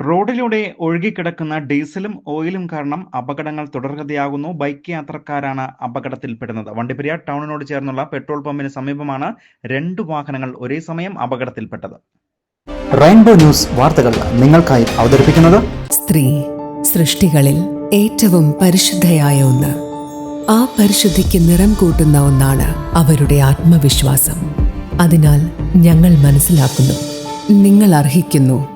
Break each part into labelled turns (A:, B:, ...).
A: റോഡിലൂടെ ഒഴുകിക്കിടക്കുന്ന ഡീസലും ഓയിലും കാരണം അപകടങ്ങൾ തുടർഗതിയാകുന്നു. ബൈക്ക് യാത്രക്കാരാണ് അപകടത്തിൽപ്പെടുന്നത്. വണ്ടിപ്പെരിയാർ ടൗണിനോട് ചേർന്നുള്ള പെട്രോൾ പമ്പിന് സമീപമാണ് രണ്ട് വാഹനങ്ങൾ ഒരേ സമയം അപകടത്തിൽപ്പെട്ടത്.
B: റെയിൻബോ ന്യൂസ് വാർത്തകൾ നിങ്ങൾക്കായി അവതരിപ്പിക്കുന്നത്
C: സ്ത്രീ സൃഷ്ടികളിൽ ഏറ്റവും പരിശുദ്ധയായ ഒന്ന്. ആ പരിശുദ്ധിക്ക് നിറം കൂട്ടുന്ന ഒന്നാണ് അവരുടെ ആത്മവിശ്വാസം. അതിനാൽ ഞങ്ങൾ മനസ്സിലാക്കുന്നു. നിങ്ങൾ അർഹിക്കുന്നു.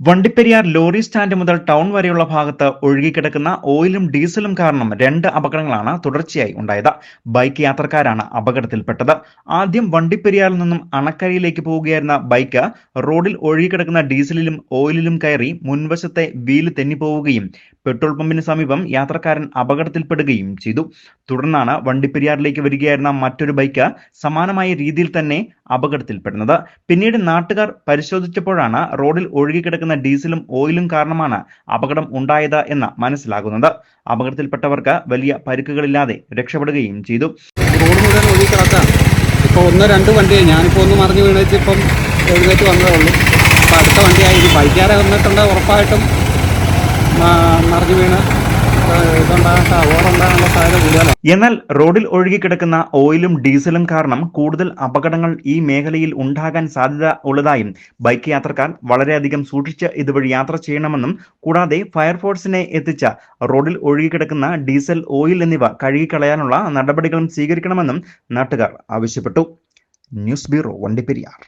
A: Vandiperiyar lorry stand മുതൽ ടൗൺ വരെയുള്ള ഭാഗത്ത് ഒഴുകിക്കിടക്കുന്ന ഓയിലും ഡീസലും കാരണം രണ്ട് അപകടങ്ങളാണ് തുടർച്ചയായി ഉണ്ടായത്. ബൈക്ക് യാത്രക്കാരാണ് അപകടത്തിൽപ്പെട്ടത്. ആദ്യം വണ്ടിപ്പെരിയാറിൽ നിന്നും അണക്കരയിലേക്ക് പോവുകയായിരുന്ന ബൈക്ക് റോഡിൽ ഒഴുകിക്കിടക്കുന്ന ഡീസലിലും ഓയിലിലും കയറി മുൻവശത്തെ വീൽ തെന്നിപ്പോവുകയും പെട്രോൾ പമ്പിന് സമീപം യാത്രക്കാരൻ അപകടത്തിൽപ്പെടുകയും ചെയ്തു. തുടർന്നാണ് വണ്ടിപ്പെരിയാറിലേക്ക് വരികയായിരുന്ന മറ്റൊരു ബൈക്ക് സമാനമായ രീതിയിൽ തന്നെ അപകടത്തിൽപ്പെടുന്നത്. പിന്നീട് നാട്ടുകാർ പരിശോധിച്ചപ്പോഴാണ് റോഡിൽ ഒഴുകിക്കിടക്കുന്ന ഡീസലും ഓയിലും കാരണമാണ് അപകടം ഉണ്ടായത് എന്ന് മനസ്സിലാകുന്നത്. അപകടത്തിൽപ്പെട്ടവർക്ക് വലിയ പരിക്കുകളില്ലാതെ രക്ഷപ്പെടുകയും ചെയ്തു.
D: റോഡ് മുഴുവൻ ഒഴുകിക്കിടക്കാം ഇപ്പോൾ ഒന്ന് രണ്ട് വണ്ടിയായി ഞാനിപ്പോൾ ഒന്ന് മറിഞ്ഞു വീണേച്ച് ഇപ്പം എഴുന്നേറ്റ് വന്നതേ ഉള്ളൂ. അടുത്ത വണ്ടിയായി. ഇനി ബൈക്കാരെ വന്നിട്ടുണ്ട് ഉറപ്പായിട്ടും മറിഞ്ഞു വീണ് ഇതുണ്ടാകട്ടെ ഇതുണ്ടാകാൻ
A: എന്നാൽ റോഡിൽ ഒഴുകിക്കിടക്കുന്ന ഓയിലും ഡീസലും കാരണം കൂടുതൽ അപകടങ്ങൾ ഈ മേഖലയിൽ ഉണ്ടാകാൻ സാധ്യത ഉള്ളതായും ബൈക്ക് യാത്രക്കാർ വളരെയധികം സൂക്ഷിച്ച് ഇതുവഴി യാത്ര ചെയ്യണമെന്നും കൂടാതെ ഫയർഫോഴ്സിനെ എത്തിച്ച റോഡിൽ ഒഴുകിക്കിടക്കുന്ന ഡീസൽ ഓയിൽ എന്നിവ കഴുകിക്കളയാനുള്ള നടപടികളും സ്വീകരിക്കണമെന്നും നാട്ടുകാർ ആവശ്യപ്പെട്ടു. News bureau Vandiperiyar.